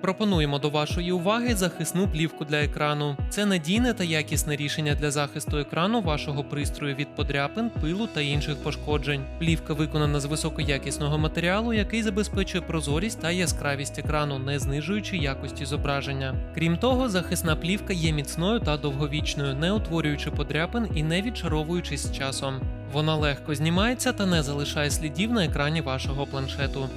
Пропонуємо до вашої уваги захисну плівку для екрану. Це надійне та якісне рішення для захисту екрану вашого пристрою від подряпин, пилу та інших пошкоджень. Плівка виконана з високоякісного матеріалу, який забезпечує прозорість та яскравість екрану, не знижуючи якості зображення. Крім того, захисна плівка є міцною та довговічною, не утворюючи подряпин і не відшаровуючись з часом. Вона легко знімається та не залишає слідів на екрані вашого планшету.